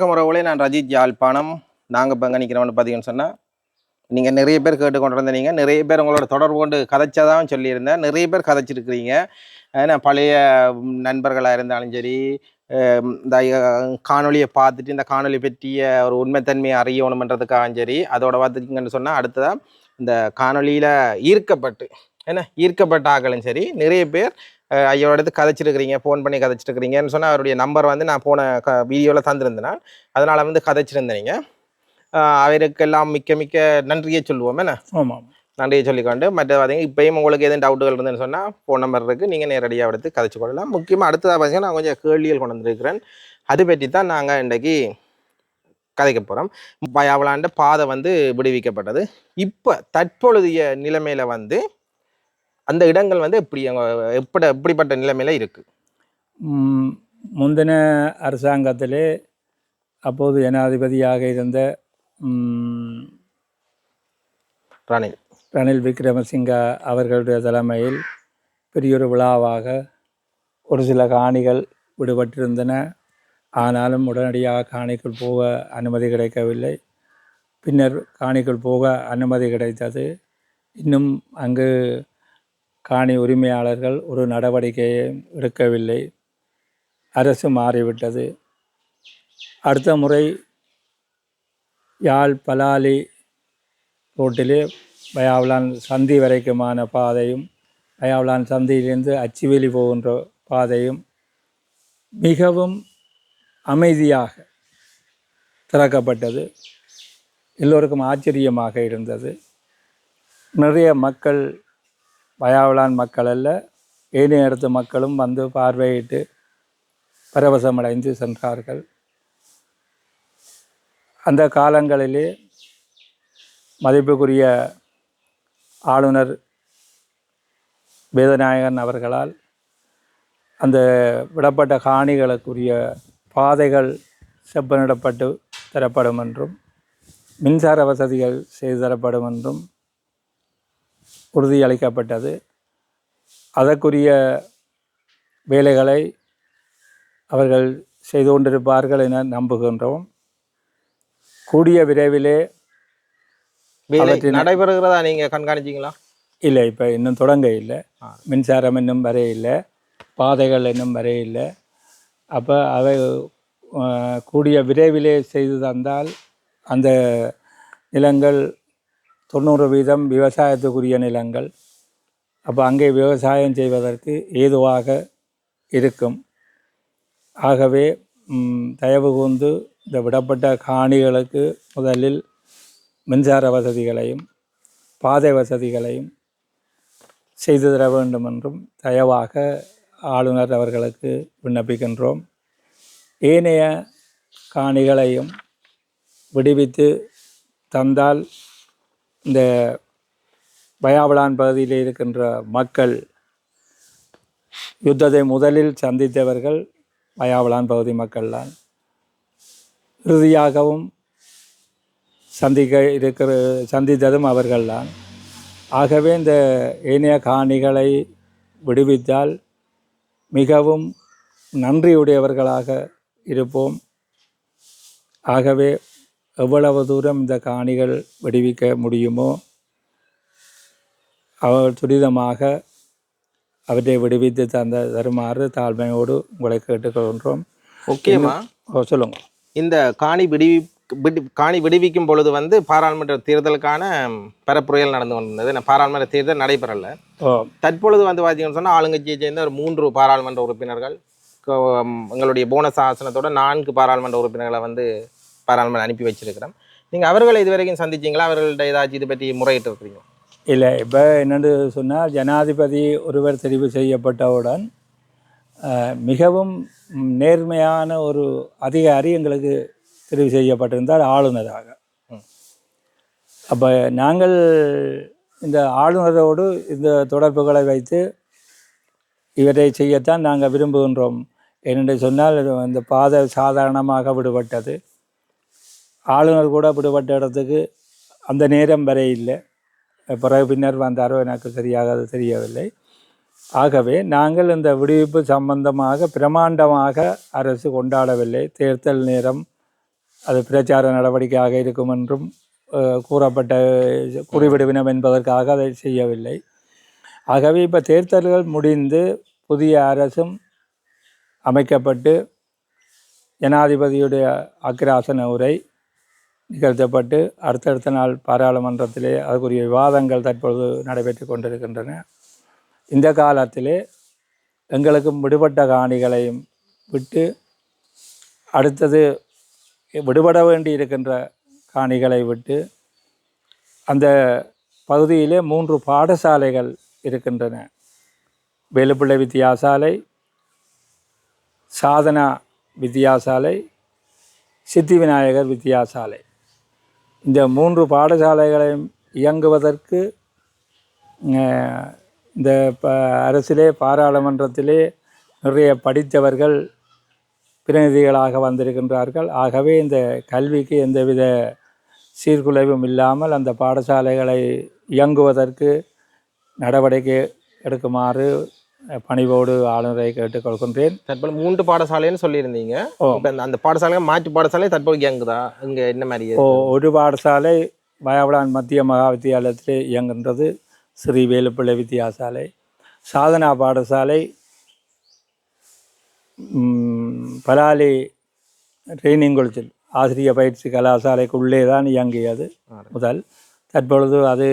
வணக்கம் உறவுகளே நான் ரஜித் யாழ்ப்பாணம். நாங்கள் இப்போ எங்கே நிற்கிறோம்னு பார்த்தீங்கன்னு சொன்னால் நீங்கள் நிறைய பேர் கேட்டு கொண்டு இருந்தீங்க நிறைய பேர் உங்களோட தொடர்பு கொண்டு கதைச்சதான் சொல்லியிருந்தேன். நிறைய பேர் கதைச்சிருக்கிறீங்க. ஏன்னா பழைய நண்பர்களாக இருந்தாலும் சரி இந்த காணொலியை பார்த்துட்டு இந்த காணொலி பற்றிய ஒரு உண்மைத்தன்மையை அறியணுமன்றதுக்காகவும் சரி அதோட பார்த்துட்டிங்கன்னு சொன்னால் அடுத்ததாக இந்த காணொலியில் ஈர்க்கப்பட்டு ஏன்னா ஈர்க்கப்பட்ட ஆக்களும் சரி நிறைய பேர் ஐயோட எடுத்து கதைச்சிருக்கிறீங்க ஃபோன் பண்ணி கதைச்சிருக்கிறீங்கன்னு சொன்னால் அவருடைய நம்பர் வந்து நான் போன க வீடியோவில் தந்திருந்தேன். அதனால் வந்து கதைச்சிருந்தீங்க அவருக்கெல்லாம் மிக்க மிக்க நன்றியை சொல்லுவோம் என்ன? ஆமாம் நன்றியை சொல்லிக்கொண்டு மற்ற பார்த்தீங்க இப்பயும் உங்களுக்கு எதுவும் டவுட்டுகள் இருந்துன்னு சொன்னால் ஃபோன் நம்பர் இருக்குது நீங்கள் நேரடியாக எடுத்து கதைச்சு கொள்ளலாம். முக்கியமாக அடுத்ததாக பார்த்தீங்கன்னா நான் கொஞ்சம் கேள்விகள் கொண்டு வந்திருக்கிறேன். அது பற்றி தான் நாங்கள் இன்றைக்கி கதைக்க போகிறோம் பயாவலாண்ட பாதை வந்து விடுவிக்கப்பட்டது. இப்போ தற்பொழுதைய நிலைமையில் வந்து அந்த இடங்கள் வந்து எப்படி அங்க- எப்படி எப்படிப்பட்ட நிலைமையில் இருக்குது முந்தின அரசாங்கத்திலே அப்போது ஜனாதிபதியாக இருந்த ரணில். ரணில் விக்ரமசிங்க அவர்களுடைய தலைமையில் பெரியொரு விழாவாக ஒரு சில காணிகள் விடுபட்டிருந்தன. ஆனாலும் உடனடியாக காணிக்குள் போக அனுமதி கிடைக்கவில்லை. பின்னர் காணிக்குள் போக அனுமதி கிடைத்தது. இன்னும் அங்கு காணி உரிமையாளர்கள் ஒரு நடவடிக்கையை எடுக்கவில்லை. அரசு மாறிவிட்டது. அடுத்த முறை யாழ் பலாலி ரோட்டிலே பயாவ்லான் சந்தி வரைக்குமான பாதையும் பயாவ்லான் சந்தியிலிருந்து அச்சுவேலி போகின்ற பாதையும் மிகவும் அமைதியாக திறக்கப்பட்டது. எல்லோருக்கும் ஆச்சரியமாக இருந்தது. நிறைய மக்கள் பயாவலான் மக்கள் அல்ல ஏனைய இடத்து மக்களும் வந்து பார்வையிட்டு பரவசமடைந்து சென்றார்கள். அந்த காலங்களிலே மதிப்புக்குரிய ஆளுநர் வேதநாயகன் அவர்களால் அந்த விடப்பட்ட காணிகளுக்குரிய பாதைகள் செப்பனிடப்பட்டு தரப்படும் என்றும் மின்சார வசதிகள் செய்து தரப்படும் என்றும் உறுதியளிக்கப்பட்டது. அதற்குரிய வேலைகளை அவர்கள் செய்து கொண்டிருப்பார்கள் என நம்புகின்றோம். கூடிய விரைவிலே நடைபெறுகிறதா நீங்கள் கண்காணிச்சிங்களா? இல்லை இப்போ இன்னும் தொடங்க இல்லை. மின்சாரம் இன்னும் வர இல்லை. பாதைகள் இன்னும் வர இல்லை. அப்போ அவை கூடிய விரைவிலே செய்து தந்தால் அந்த நிலங்கள் தொண்ணூறு வீதம் விவசாயத்துக்குரிய நிலங்கள். அப்போ அங்கே விவசாயம் செய்வதற்கு ஏதுவாக இருக்கும். ஆகவே தயவு கூர்ந்து இந்த விடப்பட்ட காணிகளுக்கு முதலில் மின்சார வசதிகளையும் பாதை வசதிகளையும் செய்து தர வேண்டும் என்றும் தயவாக ஆளுநர் அவர்களுக்கு விண்ணப்பிக்கின்றோம். ஏனைய காணிகளையும் விடுவித்து தந்தால் இந்த பயாவளான் பகுதியில் இருக்கின்ற மக்கள் யுத்தத்தை முதலில் சந்தித்தவர்கள் பயாவளான் பகுதி மக்கள்தான். இறுதியாகவும் சந்திக்க இருக்கிற சந்தித்ததும் அவர்கள்தான். ஆகவே இந்த ஏனைய காணிகளை விடுவித்தால் மிகவும் நன்றியுடையவர்களாக இருப்போம். ஆகவே எவ்வளவு தூரம் இந்த காணிகள் விடுவிக்க முடியுமோ அவர் துரிதமாக அவற்றை விடுவித்து தந்த தருமாறு தாழ்மையோடு உங்களை கேட்டுக்கொள்கின்றோம். ஓகேம்மா. ஓ சொல்லுங்க. இந்த காணி விடுவி விடு காணி விடுவிக்கும் பொழுது வந்து பாராளுமன்ற தேர்தலுக்கான பரப்புரைகள் நடந்து கொண்டிருந்தது. நான் பாராளுமன்ற தேர்தல் நடைபெறல. தற்பொழுது வந்து பார்த்தீங்கன்னு சொன்னால் ஆளுங்கட்சியை சேர்ந்த ஒரு மூன்று பாராளுமன்ற உறுப்பினர்கள் எங்களுடைய போனஸ் ஆசனத்தோட நான்கு பாராளுமன்ற உறுப்பினர்களை வந்து பாராளுமன்ற அனுப்பி வச்சிருக்கிறோம். நீங்கள் அவர்களை இதுவரைக்கும் சந்திச்சீங்களா? அவர்கள்ட்ட ஏதாச்சும் இது பற்றி முறையிட்டு இருக்கிறீங்க இல்லை இப்போ என்னென்னு சொன்னால் ஜனாதிபதி ஒருவர் தெரிவு செய்யப்பட்டவுடன் மிகவும் நேர்மையான ஒரு அதிகாரி எங்களுக்கு தெரிவு செய்யப்பட்டிருந்தார் ஆளுநராக. அப்போ நாங்கள் இந்த ஆளுநரோடு இந்த தொடர்புகளை வைத்து இவற்றை செய்யத்தான் நாங்கள் விரும்புகின்றோம். ஏனென்று சொன்னால் இந்த பாதை சாதாரணமாக விடுபட்டது. ஆளுநர் கூட அப்படிப்பட்ட இடத்துக்கு அந்த நேரம் வரை இல்லை. பிறகு பின்னர் வந்தாரோ எனக்கு சரியாக அது தெரியவில்லை. ஆகவே நாங்கள் இந்த விடுவிப்பு சம்பந்தமாக பிரமாண்டமாக அரசு கொண்டாடவில்லை. தேர்தல் நேரம் அது பிரச்சார நடவடிக்கையாக இருக்கும் என்றும் கூறப்பட்ட குறிப்பிடுவினம் என்பதற்காக அதை செய்யவில்லை. ஆகவே இப்போ தேர்தல்கள் முடிந்து புதிய அரசும் அமைக்கப்பட்டு ஜனாதிபதியுடைய அக்ராசன உரை நிகழ்த்தப்பட்டு அடுத்தடுத்த நாள் பாராளுமன்றத்திலே அதுக்குரிய விவாதங்கள் தற்பொழுது நடைபெற்று கொண்டிருக்கின்றன. இந்த காலத்திலே எங்களுக்கும் விடுபட்ட காணிகளையும் விட்டு அடுத்தது விடுபட வேண்டி இருக்கின்ற காணிகளை விட்டு அந்த பகுதியிலே மூன்று பாடசாலைகள் இருக்கின்றன. வேலுப்பிள்ளை வித்தியாசாலை சாதனா வித்தியாசாலை சித்தி விநாயகர் வித்தியாசாலை இந்த மூன்று பாடசாலைகளையும் இயங்குவதற்கு இந்த ப அரசிலே பாராளுமன்றத்திலே நிறைய படித்தவர்கள் பிரதிநிதிகளாக வந்திருக்கின்றார்கள். ஆகவே இந்த கல்விக்கு எந்தவித சீர்குலைவும் இல்லாமல் அந்த பாடசாலைகளை இயங்குவதற்கு நடவடிக்கை எடுக்குமாறு பணிவோடு ஆளுநரை கேட்டுக்கொள்கின்றேன் தற்போது மூன்று பாடசாலைன்னு சொல்லியிருந்தீங்க. ஓ. இப்போ அந்த- பாடசாலை மாற்று பாடசாலை தற்போது இயங்குதா? இங்க என்ன மாதிரி இப்போ ஒரு பாடசாலை பயவளான் மத்திய மகா வித்தியாலயத்திலே இயங்குகின்றது. ஸ்ரீ வேலுப்பிள்ளை வித்தியாசாலை சாதனா பாடசாலை பலாலி ட்ரைனிங் கொளிச்சல் ஆசிரிய பயிற்சி கலாசாலைக்குள்ளே தான் இயங்கியது முதல். தற்பொழுது அது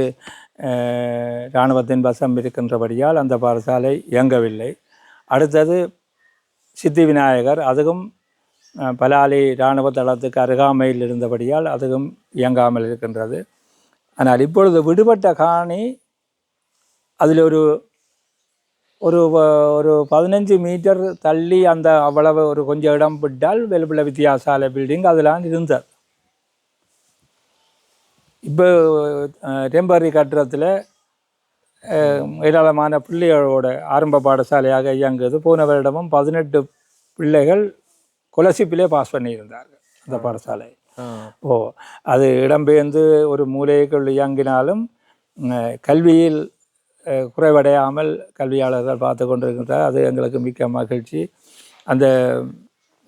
இராணுவத்தின் வசம் இருக்கின்றபடியால் அந்த பாடசாலை இயங்கவில்லை. அடுத்தது சித்தி விநாயகர் அதுவும் பலாலி இராணுவ தளத்துக்கு அருகாமையில் இருந்தபடியால் அதுவும் இயங்காமல் இருக்கின்றது. ஆனால் இப்பொழுது விடுபட்ட காணி அதில் ஒரு ஒரு ஒரு பதினஞ்சு மீட்டர் தள்ளி அந்த அவ்வளவு ஒரு கொஞ்சம் இடம் விட்டால் வெளுப்பிள்ள வித்தியாசாலை பில்டிங் அதெல்லாம் இருந்தது. இப்போ டெம்பரரி கட்டிடத்தில் ஏராளமான பிள்ளைகளோட ஆரம்ப பாடசாலையாக இயங்குது. போன வருடமும் பதினெட்டு பிள்ளைகள் கொலசிப்பிலே பாஸ் பண்ணியிருந்தார்கள் அந்த பாடசாலை. ஓ அது இடம்பெயர்ந்து ஒரு மூலைக்குள் இயங்கினாலும் கல்வியில் குறைவடையாமல் கல்வியாளர்கள் பார்த்து கொண்டிருக்கின்றார். அது எங்களுக்கு மிக்க மகிழ்ச்சி. அந்த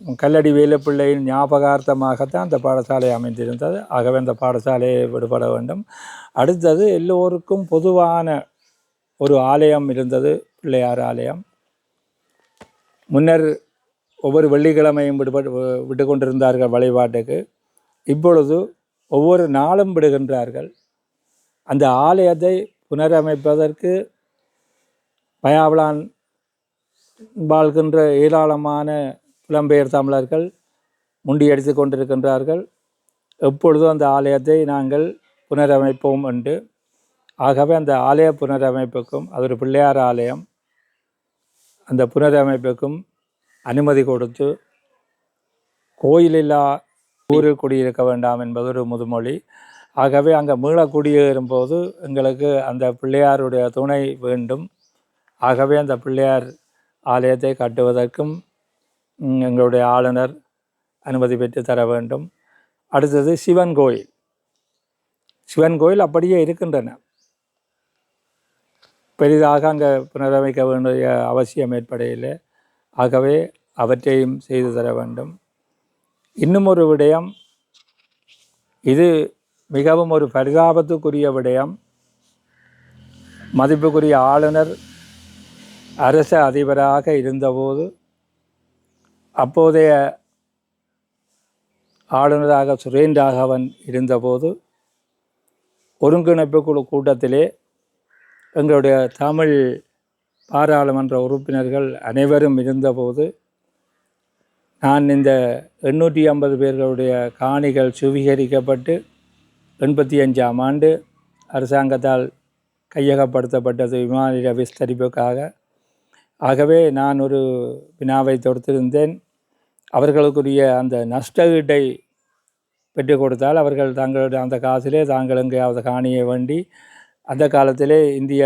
கல்லடி வேலுப்பிள்ளையின் ஞாபகார்த்தமாகத்தான் அந்த பாடசாலை அமைந்திருந்தது. ஆகவே அந்த பாடசாலையை விடுபட வேண்டும். அடுத்தது எல்லோருக்கும் பொதுவான ஒரு ஆலயம் இருந்தது பிள்ளையார் ஆலயம். முன்னர் ஒவ்வொரு வெள்ளிக்கிழமையும் விடுபட்டு விட்டு கொண்டிருந்தார்கள் வழிபாட்டுக்கு. இப்பொழுது ஒவ்வொரு நாளும் விடுகின்றார்கள். அந்த ஆலயத்தை புனரமைப்பதற்கு பயாவளான் வாழ்கின்ற ஏராளமான புலம்பெயர் தமிழர்கள் முண்டியடித்து கொண்டிருக்கின்றார்கள். எப்பொழுதும் அந்த ஆலயத்தை நாங்கள் புனரமைப்போம் என்று. ஆகவே அந்த ஆலய புனரமைப்புக்கும் அது ஒரு பிள்ளையார் ஆலயம். அந்த புனரமைப்புக்கும் அனுமதி கொடுத்து கோயிலில்லா ஊரில் குடியிருக்க வேண்டாம் என்பது ஒரு முதுமொழி. ஆகவே அங்கே மீள குடியேறும்போது எங்களுக்கு அந்த பிள்ளையாருடைய துணை வேண்டும். ஆகவே அந்த பிள்ளையார் ஆலயத்தை கட்டுவதற்கும் எங்களுடைய ஆளுநர் அனுமதி பெற்று தர வேண்டும். அடுத்தது சிவன் கோயில். சிவன் கோயில் அப்படியே இருக்கின்றன. பெரிதாக அங்கே புனரமைக்க வேண்டிய அவசியம் ஏற்படையில்லை ஆகவே அவற்றையும் செய்து தர வேண்டும். இன்னும் ஒரு விடயம். இது மிகவும் ஒரு பரிதாபத்துக்குரிய விடயம். மதிப்புக்குரிய ஆளுநர் அரச அதிபராக இருந்தபோது அப்போதைய ஆளுநராக சுரேந்திராகவன் இருந்தபோது ஒருங்கிணைப்பு குழு கூட்டத்திலே எங்களுடைய தமிழ் பாராளுமன்ற உறுப்பினர்கள் அனைவரும் இருந்தபோது நான் இந்த எண்ணூற்றி ஐம்பது பேர்களுடைய காணிகள் சுவீகரிக்கப்பட்டு எண்பத்தி அஞ்சாம் ஆண்டு அரசாங்கத்தால் கையகப்படுத்தப்பட்டது விமான விஸ்தரிப்புக்காக. ஆகவே நான் ஒரு வினாவை தொடுத்திருந்தேன். அவர்களுக்குரிய அந்த நஷ்டஈட்டை பெற்று கொடுத்தால் அவர்கள் தங்களுடைய அந்த காசிலே தாங்கள் எங்கேயாவது காணியை வேண்டி அந்த காலத்திலே இந்திய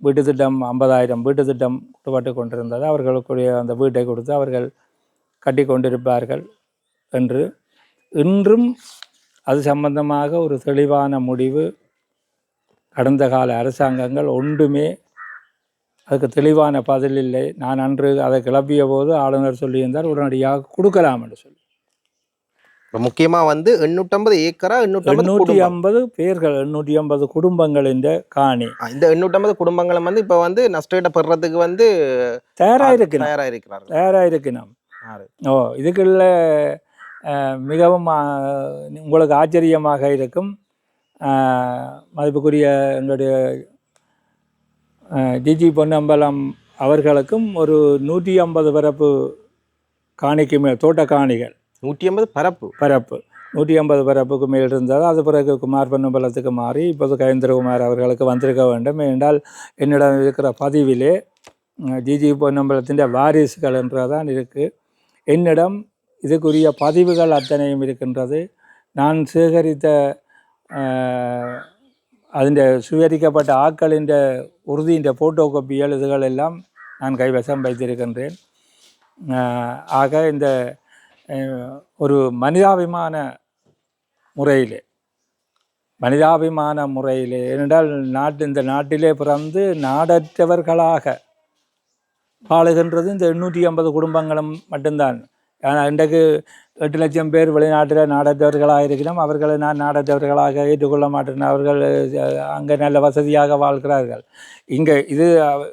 வீட்டு திட்டம் ஐம்பதாயிரம் வீட்டு திட்டம் கொடுப்பட்டு கொண்டிருந்தது. அவர்களுக்குரிய அந்த வீட்டை கொடுத்து அவர்கள் கட்டி கொண்டிருப்பார்கள் என்று. இன்றும் அது சம்பந்தமாக ஒரு தெளிவான முடிவு கடந்த கால அரசாங்கங்கள் ஒன்றுமே அதுக்கு தெளிவான பதில் இல்லை. நான் அன்று அதை கிளப்பிய போது ஆளுநர் சொல்லியிருந்தார் உடனடியாக கொடுக்கலாம் என்று சொல்லி. இப்போ முக்கியமா வந்து எண்ணூற்றம்பது ஏக்கரா எண்ணூற்றி ஐம்பது பேர்கள் எண்ணூற்றி ஐம்பது குடும்பங்களின் காணி. ஆ, இந்த எண்ணூற்றம்பது குடும்பங்களும் வந்து இப்போ வந்து நஷ்டஈட்டை பெறுறதுக்கு வந்து தயாராக இருக்கணும் தயாராக இருக்கிறார்கள் தயாராக இருக்கணும். ஓ இதுக்குள்ள மிகவும் உங்களுக்கு ஆச்சரியமாக இருக்கும். மதிப்புக்குரிய எங்களுடைய டிஜி பொன்னம்பலம் அவர்களுக்கும் ஒரு நூற்றி ஐம்பது பரப்பு காணிக்கு மேல் தோட்ட காணிகள். நூற்றி ஐம்பது பரப்பு? பரப்பு. நூற்றி ஐம்பது பரப்புக்கு மேல் இருந்தது அது பிறகு குமார் பொன்னம்பலத்துக்கு மாறி இப்போது கயந்திரகுமார் அவர்களுக்கு வந்திருக்க வேண்டும். என்றால் என்னிடம் இருக்கிற பதிவிலே ஜிஜி பொன்னம்பலத்தின் வாரிசுகள் என்றதான் இருக்குது என்னிடம் இதுக்குரிய பதிவுகள் அத்தனையும் இருக்கின்றது. நான் சேகரித்த അതിൻ്റെ சுவீகரிக்கப்பட்ட ஆக்களின் உறுதியின் ஃபோட்டோ காப்பிகள் இதுகள் எல்லாம் நான் கைவசம் வைத்திருக்கின்றேன் அஹ், ஆக இந்த அஹ், ஒரு மனிதாபிமான முறையிலே மனிதாபிமான முறையிலே ஏனென்றால் நாட்டு இந்த நாட்டிலே பிறந்து நாடற்றவர்களாக வாழுகின்றது இந்த எண்ணூற்றி ஐம்பது குடும்பங்களும் மட்டும்தான் ஆனால் இன்றைக்கு எட்டு லட்சம் பேர் வெளிநாட்டில் நாடற்றவர்களாக இருக்கிறோம் அவர்களை நான் நாடற்றவர்களாக ஏற்றுக்கொள்ள மாட்டேன். அவர்கள் அங்கே நல்ல வசதியாக வாழ்கிறார்கள். இங்கே இது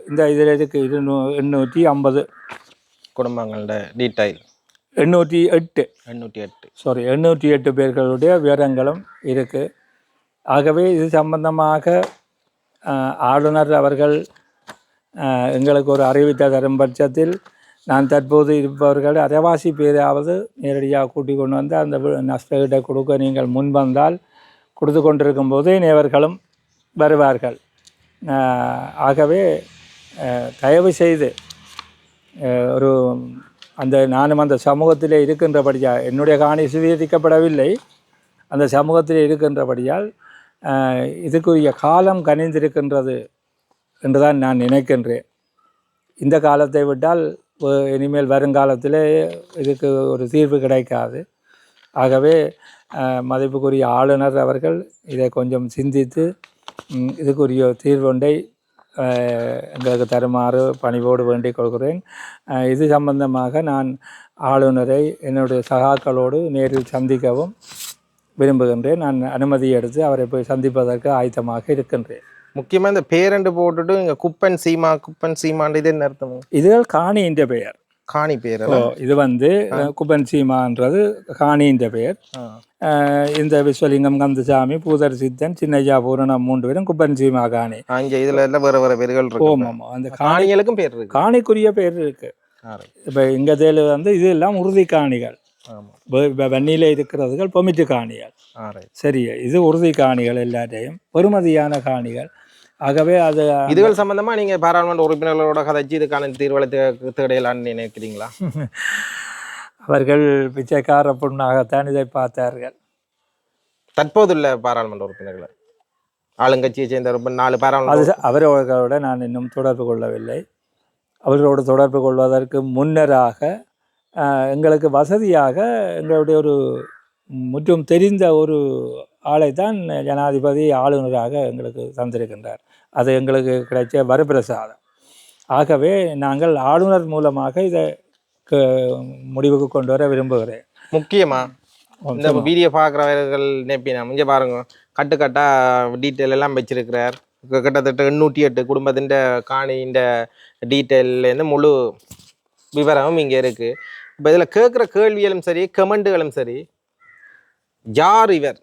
இந்த இதில் இருக்கு இது நூ- எண்ணூற்றி ஐம்பது. குடும்பங்களோட டீடைல் எண்ணூற்றி எட்டு. எண்ணூற்றி எட்டு. சாரி எண்ணூற்றி எட்டு பேர்களுடைய விவரங்களும் இருக்குது ஆகவே இது சம்பந்தமாக ஆளுநர் அவர்கள் எங்களுக்கு ஒரு அறிவித்த தரும் பட்சத்தில் நான் தற்போது இருப்பவர்கள் அரைவாசி பேராவது நேரடியாக கூட்டி கொண்டு வந்து அந்த நஷ்டகிட்ட கொடுக்க நீங்கள் முன் வந்தால் கொடுத்து கொண்டிருக்கும் போதே நேவர்களும் வருவார்கள். ஆகவே தயவு செய்து ஒரு அந்த நானும் அந்த சமூகத்திலே இருக்கின்றபடியால் என்னுடைய காணி சுவீகரிக்கப்படவில்லை. அந்த சமூகத்திலே இருக்கின்றபடியால் இதுக்குரிய காலம் கனிந்திருக்கின்றது என்றுதான் நான் நினைக்கின்றேன். இந்த காலத்தை விட்டால் இனிமேல் வருங்காலத்தில் இதுக்கு ஒரு தீர்வு கிடைக்காது. ஆகவே மதிப்புக்குரிய ஆளுநர் அவர்கள் இதை கொஞ்சம் சிந்தித்து இதுக்குரிய தீர்வொன்றை எங்களுக்கு தருமாறு பணிவோடு வேண்டிக் கொள்கிறேன். இது சம்பந்தமாக நான் ஆளுநரை என்னுடைய சகாக்களோடு நேரில் சந்திக்கவும் விரும்புகின்றேன். நான் அனுமதி எடுத்து அவரை போய் சந்திப்பதற்கு ஆயத்தமாக இருக்கின்றேன். முக்கியமா இந்த பேரண்டு போட்டுட்டு இங்க குப்பன் சீமா குப்பன் சீமாண்டு இது என்ன அர்த்தம் இதுகள் காணியின் பெயர். காணி பேர் இது வந்து குபன் சீமான்றது காணியின் பெயர். இந்த விஸ்வலிங்கம் கந்தசாமி பூதர் சித்தன் சின்னையா பூரணம் மூன்று பேரும் குப்பன் சீமா காணி. அங்க இதுல எல்லாம் வேற வேற பேர்கள் இருக்கு. ஆமாம் அந்த காணி காணிகளுக்கும் பேர் இருக்கு. காணிக்குரிய பேர் இருக்கு. இப்போ இங்கே தேல் வந்து இது எல்லாம் உறுதி காணிகள். வெண்ணில இருக்கிறதுகள் பொமிட்டு காணிகள். சரி இது உறுதி காணிகள் எல்லாத்தையும் பெறுமதியான காணிகள். ஆகவே அது இதுகள் சம்பந்தமா நீங்க பாராளுமன்ற உறுப்பினர்களோட கதைச்சு இதுக்கான தீர்வலை தே- தேடையலாம்னு நினைக்கிறீங்களா? அவர்கள் பிச்சைக்கார பொண்ணாகத்தான் இதை பார்த்தார்கள். தற்போதுள்ள பாராளுமன்ற உறுப்பினர்களை. ஆளுங்கட்சியை சேர்ந்த ஒரு நாலு பாராளுமன்ற அவர்களோட நான் இன்னும் தொடர்பு கொள்ளவில்லை. அவர்களோடு தொடர்பு கொள்வதற்கு முன்னராக எங்களுக்கு வசதியாக எங்களுடைய ஒரு முற்றும் தெரிந்த ஒரு ஆளை தான் ஜனாதிபதி ஆளுநராக எங்களுக்கு தந்திருக்கின்றார். அது எங்களுக்கு கிடைச்ச வரப்பிரசாதம். ஆகவே நாங்கள் ஆளுநர் மூலமாக இதை க- முடிவுக்கு கொண்டு வர விரும்புகிறேன். முக்கியமா இந்த வீடியோ பார்க்குறவர்கள் நெப்பினா இங்க பாருங்க கட்டு கட்டா டீட்டெயில் எல்லாம் வச்சிருக்கிறார். கிட்டத்தட்ட எண்ணூற்றி எட்டு குடும்பத்தின் காணியின் டீட்டெயிலேருந்து முழு விவரமும் இங்கே இருக்கு. இப்போ இதில் கேட்குற கேள்விகளும் சரி கமெண்ட்டுகளும் சரி யார் இவர்?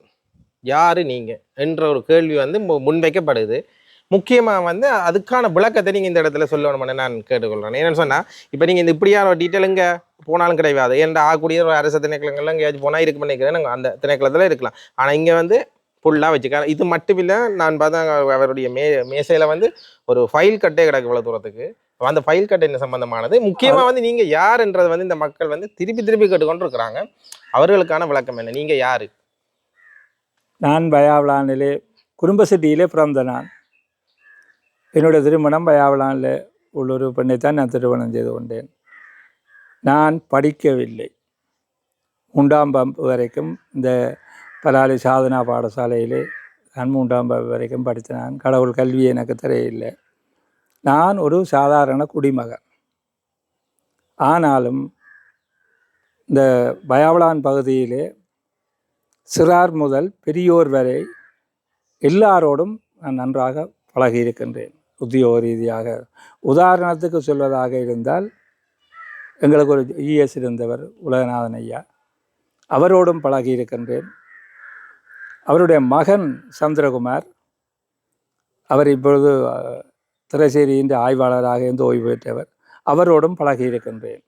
யார் நீங்கள் என்ற ஒரு கேள்வி வந்து மு- முன்வைக்கப்படுது. முக்கியமாக வந்து அதுக்கான விளக்கத்தை நீங்கள் இந்த இடத்துல சொல்லணும்னு நான் கேட்டுக்கொள்கிறேன் என்னன்னு சொன்னால் இப்போ நீங்கள் இந்த இப்படியான ஒரு டீட்டெயில் இங்கே போனாலும் கிடையாது. ஏன்டா ஆகக்கூடிய ஒரு அரசு திணைக்களங்கள்லாம் எங்கேயாச்சும் போனால் இருக்கு நாங்கள் அந்த திணைக்களத்தில் இருக்கலாம். ஆனால் இங்கே வந்து ஃபுல்லாக வச்சுக்க இது மட்டும் இல்லை நான் பார்த்தா அவருடைய மே மேசையில் வந்து ஒரு ஃபைல் கட்டே கிடக்கு இவ்வளோ தூரத்துக்கு. அந்த ஃபைல் கட்டை என்ன சம்பந்தமானது முக்கியமாக வந்து நீங்கள் யாருன்றது வந்து இந்த மக்கள் வந்து திருப்பி திருப்பி கேட்டுக்கொண்டு இருக்கிறாங்க அவர்களுக்கான விளக்கம் என்ன? நீங்கள் யார்? நான் பயாவலானிலே குடும்ப சிட்டியிலே பிறந்த நான். என்னுடைய திருமணம் பயாவலானில் பெண்ணை பெண்ணைத்தான் நான் திருமணம் செய்து கொண்டேன். நான் படிக்கவில்லை. மூன்றாம் பம்பு வரைக்கும் இந்த பலாலி சாதனா பாடசாலையிலே நான் மூன்றாம் பம்பு வரைக்கும் படித்த நான் கடவுள் கல்வி எனக்கு தெரியவில்லை நான் ஒரு சாதாரண குடிமகன். ஆனாலும் இந்த பயாவளான் பகுதியிலே சிறார் முதல் பெரியோர் வரை எல்லாரோடும் நான் நன்றாக பழகியிருக்கின்றேன். உத்தியோக ரீதியாக உதாரணத்துக்கு சொல்வதாக இருந்தால் எங்களுக்கு ஒரு இஎஸ் இருந்தவர் உலகநாதன் ஐயா. அவரோடும் பழகியிருக்கின்றேன். அவருடைய மகன் சந்திரகுமார் அவர் இப்பொழுது திரைசேரியின் ஆய்வாளராக இருந்து ஓய்வு பெற்றவர். அவரோடும் பழகியிருக்கின்றேன்.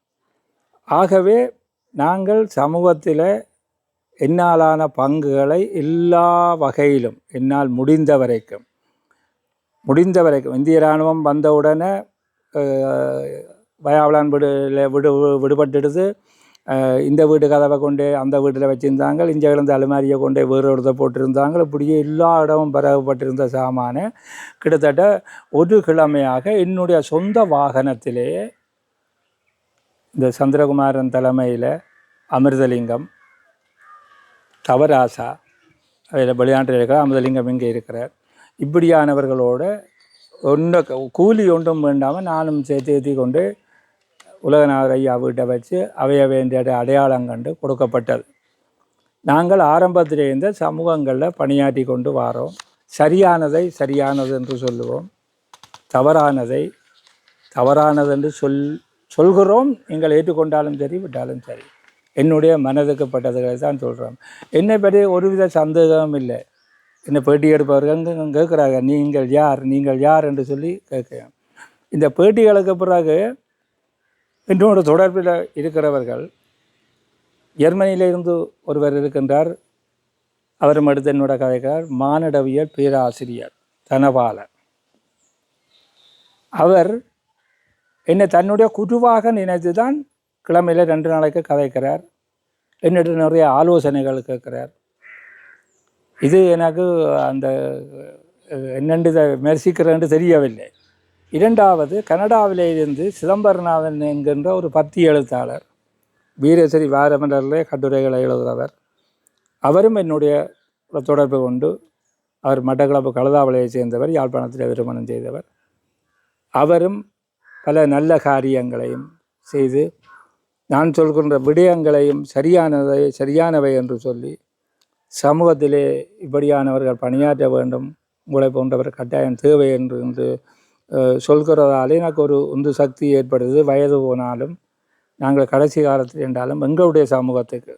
ஆகவே நாங்கள் சமூகத்தில் என்னாலான பங்குகளை எல்லா வகையிலும் என்னால் முடிந்த வரைக்கும் முடிந்த வரைக்கும் இந்திய இராணுவம் வந்தவுடனே அஹ், வயாவலான் விடு விடு விடுபட்டுடுது. இந்த வீட்டு கதவை கொண்டு அந்த வீட்டில் வச்சுருந்தாங்க. இஞ்ச கிடந்த அலுமாரியை கொண்டு வேறு இடத்த போட்டிருந்தாங்க. இப்படியே எல்லா இடமும் பரவப்பட்டிருந்த சாமானை கிட்டத்தட்ட ஒரு கிழமையாக என்னுடைய சொந்த வாகனத்திலே இந்த சந்திரகுமாரன் தலைமையில் அமிர்தலிங்கம் தவராசா அதில் வெளிநாட்டில் இருக்கிற அமிர்தலிங்கம் இங்கே இருக்கிறார். இப்படியானவர்களோட ஒன்று கூலி ஒன்றும் வேண்டாமல் நானும் சேர்த்து ஏற்றி கொண்டு உலகநாதர் ஐயா வீட்டை வச்சு அவைய வேண்டிய அடையாளம் கண்டு கொடுக்கப்பட்டது. நாங்கள் ஆரம்பத்திலிருந்த சமூகங்களில் பணியாற்றி கொண்டு வாரோம். சரியானதை சரியானது என்று சொல்லுவோம். தவறானதை தவறானது என்று சொல் சொல்கிறோம் நீங்கள் ஏற்றுக்கொண்டாலும் சரி விட்டாலும் சரி. என்னுடைய மனதுக்கு பட்டதுகளை தான் சொல்கிறோம் என்னை பற்றி ஒருவித சந்தேகமும் இல்லை. என்னை பேட்டி எடுப்பவர்கள் கேட்குறாங்க நீங்கள் யார்? நீங்கள் யார்? என்று சொல்லி கேட்குறேன். இந்த பேட்டிகளுக்கு பிறகு என்னோட தொடர்பில் இருக்கிறவர்கள் ஜெர்மனியிலிருந்து ஒருவர் இருக்கின்றார். அவரும் அடுத்து என்னோட கதைக்கிறார் மானடவியல் பேராசிரியர் தனபாலன் அவர் என்னை தன்னுடைய குருவாக நினைத்து தான் கிழமையில் ரெண்டு நாளைக்கு கதைக்கிறார். என்னிடம் நிறைய ஆலோசனைகள் கேட்குறார். இது எனக்கு அந்த என்னென்று இதை தெரியவில்லை. இரண்டாவது கனடாவிலே இருந்து சிதம்பரநாதன் என்கின்ற ஒரு பத்தி எழுத்தாளர் வீரசரி வாரமலரிலே கட்டுரைகளை எழுதுகிறவர் அவரும் என்னுடைய தொடர்பு கொண்டு அவர் மட்டக்களப்பு கலதாவளையை சேர்ந்தவர் யாழ்ப்பாணத்தில் திருமணம் செய்தவர். அவரும் பல நல்ல காரியங்களையும் செய்து நான் சொல்கின்ற விடயங்களையும் சரியானதை சரியானவை என்று சொல்லி சமூகத்திலே இப்படியானவர்கள் பணியாற்ற வேண்டும். உங்களை போன்றவர் கட்டாயம் தேவை என்று என்று சொல்கிறதாலே எனக்கு ஒரு உந்து சக்தி ஏற்படுது. வயது போனாலும் நாங்கள் கடைசி காலத்தில் என்றாலும் எங்களுடைய சமூகத்துக்கு.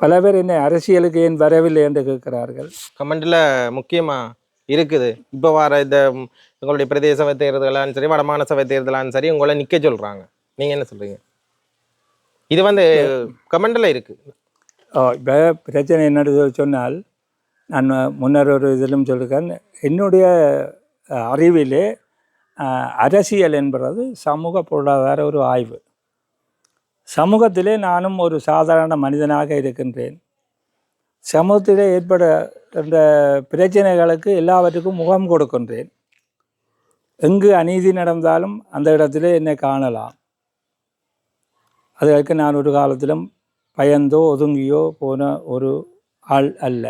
பல பேர் என்னை அரசியலுக்கு ஏன் வரவில்லை என்று கேட்கிறார்கள். கமெண்டில் முக்கியமாக இருக்குது. இப்போ வர இந்த உங்களுடைய பிரதேச சபை தேர்தலான்னு சரி வடமான சபை தேர்தலான்னு சரி உங்களை நிக்க சொல்றாங்க. நீங்க என்ன சொல்றீங்க? இது வந்து கமெண்ட்ல இருக்கு. இப்போ பிரச்சனை என்னது சொன்னால் நான் முன்னர் ஒரு இதிலும் சொல்லியிருக்கேன் என்னுடைய அறிவிலே அரசியல் என்பது சமூக பொருளாதார ஒரு ஆய்வு. சமூகத்திலே நானும் ஒரு சாதாரண மனிதனாக இருக்கின்றேன். சமூகத்திலே ஏற்பட இந்த பிரச்சனைகளுக்கு எல்லாவற்றுக்கும் முகம் கொடுக்கின்றேன். எங்கு அநீதி நடந்தாலும் அந்த இடத்திலே என்னை காணலாம். அதற்கு நான் ஒரு காலத்திலும் பயந்தோ ஒதுங்கியோ போன ஒரு ஆள் அல்ல.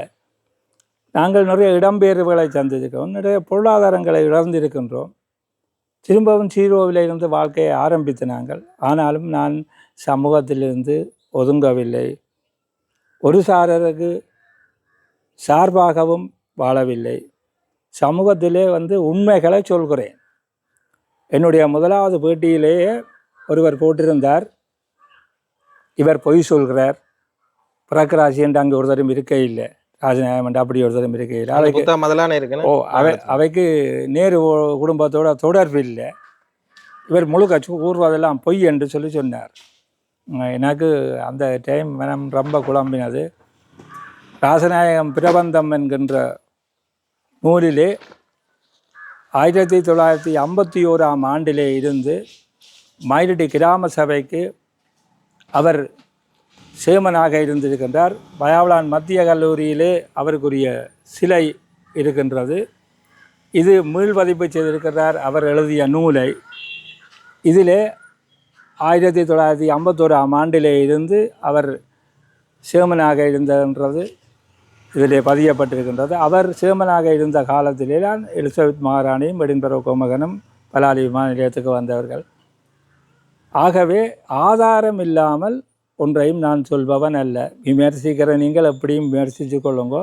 நாங்கள் நிறைய இடம்பெயர்வுகளை சந்திருக்கிறோம் நிறைய பொருளாதாரங்களை இழந்திருக்கின்றோம். திரும்பவும் சீரோவில் இருந்து வாழ்க்கையை ஆரம்பித்து நாங்கள். ஆனாலும் நான் சமூகத்திலிருந்து ஒதுங்கவில்லை. ஒரு சாரருக்கு சார்பாகவும் வாழவில்லை. சமூகத்திலே வந்து உண்மைகளை சொல்கிறேன். என்னுடைய முதலாவது பேட்டியிலேயே ஒருவர் போட்டிருந்தார். இவர் பொய் சொல்கிறார். பிறக்கராசி என்று அங்கே ஒரு தரம் இருக்க இல்லை ராஜநாயகம் அப்படி ஒரு தரம் இருக்க இல்லை அவைக்கு ஓ அவை அவைக்கு நேரு குடும்பத்தோட தொடர்பு இல்லை இவர் முழுக்க கூறுவதெல்லாம் பொய் என்று சொல்லி சொன்னார். எனக்கு அந்த டைம் மனம் ரொம்ப குழம்பினது. ராசநாயகம் பிரபந்தம் என்கின்ற நூலிலே ஆயிரத்தி தொள்ளாயிரத்தி ஐம்பத்தி ஓராம் ஆண்டிலே இருந்து மயிலடி கிராம சபைக்கு அவர் சேமனாக இருந்திருக்கின்றார். பயாவலான் மத்திய கல்லூரியிலே அவருக்குரிய சிலை இருக்கின்றது. இது மீள்பதிப்பு செய்திருக்கிறார். அவர் எழுதிய நூலை. இதிலே ஆயிரத்தி தொள்ளாயிரத்தி ஐம்பத்தோராம் ஆண்டிலே இருந்து அவர் சேமனாக இருந்தன்றது இதிலே பதியப்பட்டிருக்கின்றது. அவர் சேமனாக இருந்த காலத்திலே தான் எலிசபெத் மகாராணியும் எடின்பரோ கோமகனும் பலாலி விமான நிலையத்துக்கு வந்தவர்கள். ஆகவே ஆதாரம் இல்லாமல் ஒன்றையும் நான் சொல்பவன் அல்ல. விமர்சிக்கிற நீங்கள் எப்படியும் விமர்சித்து கொள்ளுங்கோ.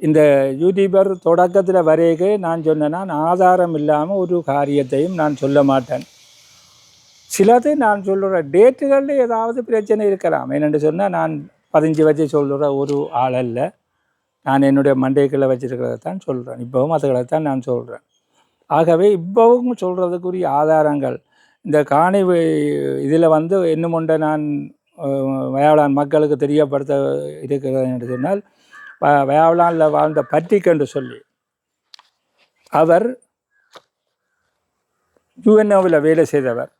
இந்த யூடியூபர் தொடக்கத்தில் வரையவே நான் சொன்னேன்னா நான் ஆதாரம் இல்லாமல் ஒரு காரியத்தையும் நான் சொல்ல மாட்டேன். சிலது நான் சொல்கிற டேட்டுகளில் ஏதாவது பிரச்சனை இருக்கலாம். என்னென்று சொன்னால் நான் பதிஞ்சு வச்சு சொல்கிற ஒரு ஆள் அல்ல. நான் என்னுடைய மண்டைக்குள்ளே வச்சிருக்கிறத தான் சொல்கிறேன் இப்போவும் அதுகளை தான் நான் சொல்கிறேன் ஆகவே இப்போவும் சொல்கிறதுக்குரிய ஆதாரங்கள். இந்த காணி இதில் வந்து இன்னும் ஒன்றை நான் அஹ், மக்களுக்கு தெரியப்படுத்த இருக்கிறது என்று சொன்னால் வ- வாழ்ந்த பட்ரிக் என்று சொல்லி அவர் யுஎன்ஓவில் வேலை செய்தவர்.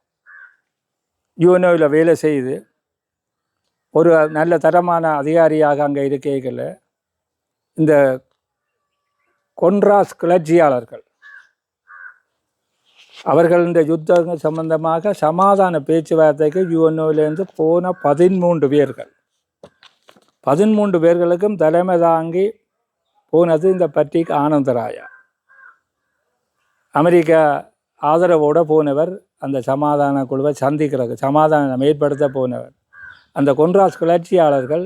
யூஎன்ஓவில் வேலை செய்து ஒரு நல்ல தரமான அதிகாரியாக அங்கே இருக்கைகளில் இந்த கொன்ராஸ் கிளர்ச்சியாளர்கள் அவர்கள் இந்த யுத்தம் சம்பந்தமாக சமாதான பேச்சுவார்த்தைக்கு யுஎன்ஓவிலேருந்து போன பதிமூன்று பேர்கள். பதிமூன்று பேர்களுக்கும் தலைமை தாங்கி போனது இந்த பட்ரிக் ஆனந்தராயா. அமெரிக்கா ஆதரவோடு போனவர் அந்த சமாதான குழுவை சந்திக்கிறது சமாதானம் ஏற்படுத்த போனவர். அந்த கொன்ராஸ் கிளர்ச்சியாளர்கள்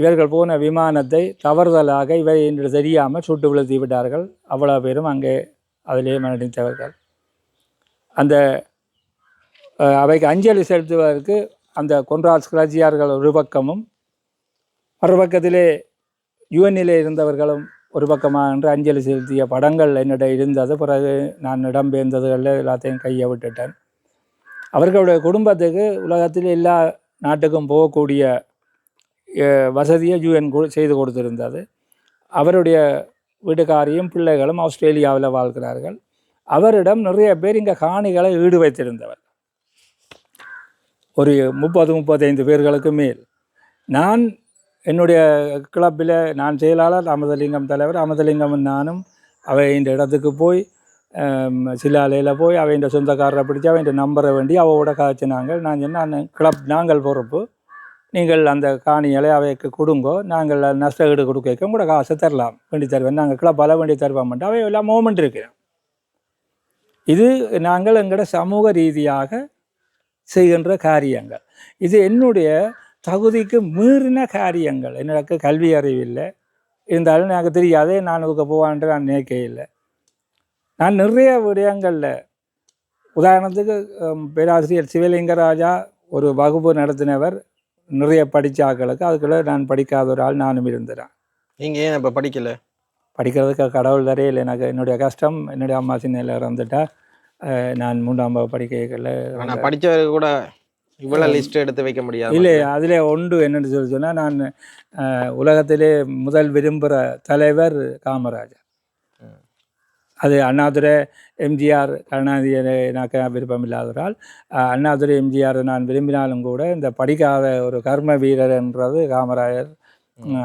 இவர்கள் போன விமானத்தை தவறுதலாக இவை என்று தெரியாமல் சுட்டு வீழ்த்தி விட்டார்கள். அவ்வளோ பேரும் அங்கே அதிலே மரணித்தவர்கள். அந்த அவைக்கு அஞ்சலி செலுத்துவதற்கு அந்த கொன்ராஸ் கிளர்ச்சியார்கள் ஒரு பக்கமும் மறுபக்கத்திலே யுஎன்னிலே இருந்தவர்களும் ஒரு பக்கமாக என்று அஞ்சலி செலுத்திய படங்கள் என்னிடம் இருந்தது. பிறகு நான் இடம்பெயர்ந்ததுகளில் எல்லாத்தையும் கையை விட்டுட்டேன். அவர்களுடைய குடும்பத்துக்கு உலகத்தில் எல்லா நாட்டுக்கும் போகக்கூடிய வசதியை யூஎன் செய்து கொடுத்திருந்தது. அவருடைய வீட்டுக்காரியும் பிள்ளைகளும் ஆஸ்திரேலியாவில் வாழ்கிறார்கள். அவரிடம் நிறைய பேர் இங்கே காணிகளை ஈடு வைத்திருந்தவர். ஒரு முப்பது முப்பத்தைந்து பேர்களுக்கு மேல். நான் என்னுடைய கிளப்பில் நான் செயலாளர் அமதலிங்கம் தலைவர் அமதலிங்கம் நானும் அவை இந்த இடத்துக்கு போய் சிலாலையில் போய் அவை இந்த சொந்தக்காரரை பிடிச்சி அவை இந்த நம்பரை வேண்டி அவவோட காய்ச்சினாங்க நான் சொன்ன கிளப் நாங்கள் பொறுப்பு. நீங்கள் அந்த காணிகளை அவைக்கு கொடுங்கோ நாங்கள் நஷ்ட ஈடு கொடுக்க கூட காசை தரலாம். வேண்டி தருவேன். நாங்கள் கிளப்பால் வேண்டி தருவோம்ட்டு அவை எல்லாம் மூமெண்ட் இருக்கிறோம் இது நாங்கள் எங்களோட சமூக ரீதியாக செய்கின்ற காரியங்கள். இது என்னுடைய தகுதிக்கு மீறின காரியங்கள். எனக்கு கல்வி அறிவு இல்லை இருந்தாலும் எனக்கு தெரியாதே நான் இதுக்கு போவான்ட்டு நான் நினைக்க இல்லை. நான் நிறைய விடயங்களில் உதாரணத்துக்கு பேராசிரியர் சிவலிங்கராஜா ஒரு வகுப்பு நடத்தினவர் நிறைய படித்த ஆட்களுக்கு அதுக்குள்ள நான் படிக்காத ஒரு ஆள் நானும் இருந்தேன். நீங்கள் ஏன் இப்போ படிக்கல? படிக்கிறதுக்கு கடவுள் தரையில் எனக்கு என்னுடைய கஷ்டம் என்னுடைய அம்மா சின்னையில் இறந்துட்டா நான் மூன்றாம் படிக்கல ஆனால் படித்தவருக்கு கூட இவ்வளோ லிஸ்ட் எடுத்து வைக்க முடியாது இல்லை அதில் ஒன்று என்னன்னு சொல்லி சொன்னால் நான் உலகத்திலே முதல் விரும்புகிற தலைவர் காமராஜர். அது அண்ணாதுரை எம்ஜிஆர் கருணாநிதியை எனக்கு விருப்பம் இல்லாதவரால் அண்ணாதுரை எம்ஜிஆர் நான் விரும்பினாலும் கூட இந்த படிக்காத ஒரு கர்ம வீரர் என்றது காமராஜர்.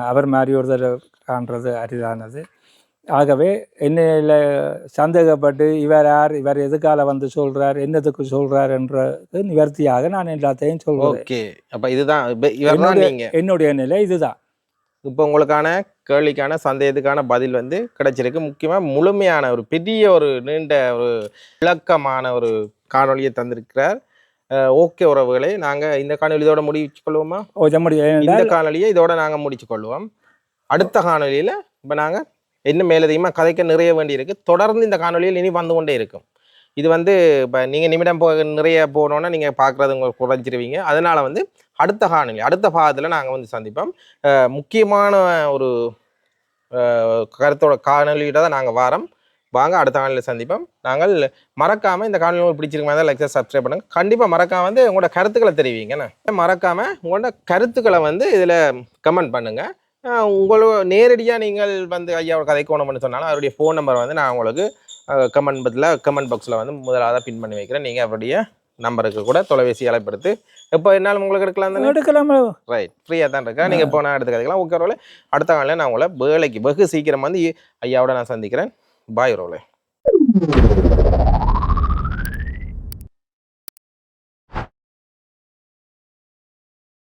அவர் மாதிரி ஒருத்தர் காண்றது அரிதானது ஆகவே என்னையில் சந்தேகப்பட்டு இவர் யார் இவர் எதுக்கால வந்து சொல்றார் என்னத்துக்கு சொல்றார் என்றது நிவர்த்தியாக நான் எல்லாத்தையும் சொல்கிறேன் ஓகே. அப்போ இதுதான் என்னுடைய- நிலை இதுதான். இப்போ உங்களுக்கான கேள்விக்கான சந்தேகத்துக்கான பதில் வந்து கிடைச்சிருக்கு. முக்கியமாக முழுமையான ஒரு பெரிய ஒரு நீண்ட ஒரு விளக்கமான ஒரு காணொளியை தந்திருக்கிறார். ஓகே உறவுகளே நாங்கள் இந்த காணொலி இதோட முடிச்சு கொள்வோமா? இந்த காணொலியை இதோட நாங்கள் முடிச்சு கொள்வோம். அடுத்த காணொலியில் இப்போ நாங்கள் இன்னும் மேலதிகமாக கதைக்க நிறைய வேண்டியிருக்கு. தொடர்ந்து இந்த காணொலியில் இனி வந்து கொண்டே இருக்கும். இது வந்து இப்போ நீங்கள் நிமிடம் போ நிறைய போனோன்னா நீங்கள் பார்க்குறது உங்களுக்கு குறைஞ்சிருவீங்க. அதனால் வந்து அடுத்த காணொலி அடுத்த பாகத்தில் நாங்கள் வந்து சந்திப்போம். முக்கியமான ஒரு கருத்தோட காணொலியோட தான் நாங்கள் வாரம். வாங்க அடுத்த காணொலியில் சந்திப்போம். நாங்கள் மறக்காமல் இந்த காணொலி உங்களுக்கு பிடிச்சிருக்க மாதிரி லைக் சப்ஸ்கிரைப் பண்ணுங்கள் கண்டிப்பாக மறக்காமல் வந்து உங்களோட கருத்துக்களை தெரிவிங்கண்ணே மறக்காமல் உங்களோட கருத்துக்களை வந்து இதில் கமெண்ட் பண்ணுங்கள் உங்களோட நேரடியாக நீங்கள் வந்து ஐயாவோட கதைக்கோணம்னு சொன்னாலும் அவருடைய ஃபோன் நம்பர் வந்து நான் உங்களுக்கு கமெண்ட் பதில் கமெண்ட் பாக்ஸில் வந்து முதலாவதாக பின் பண்ணி வைக்கிறேன். நீங்கள் அவருடைய நம்பருக்கு கூட தொலைபேசி அழைப்படுத்து எப்போ என்னாலும் உங்களுக்கு எடுக்கலாம் தானே? எடுக்கலாம் ரைட் ஃப்ரீயாக தான் இருக்கா? நீங்கள் போனால் எடுத்து கதைக்கலாம். ஓகே ரோலே அடுத்த காலையில் நான் உங்களை வேலைக்கு வெகு சீக்கிரம் வந்து ஐயாவோட நான் சந்திக்கிறேன். பாய் ரோலே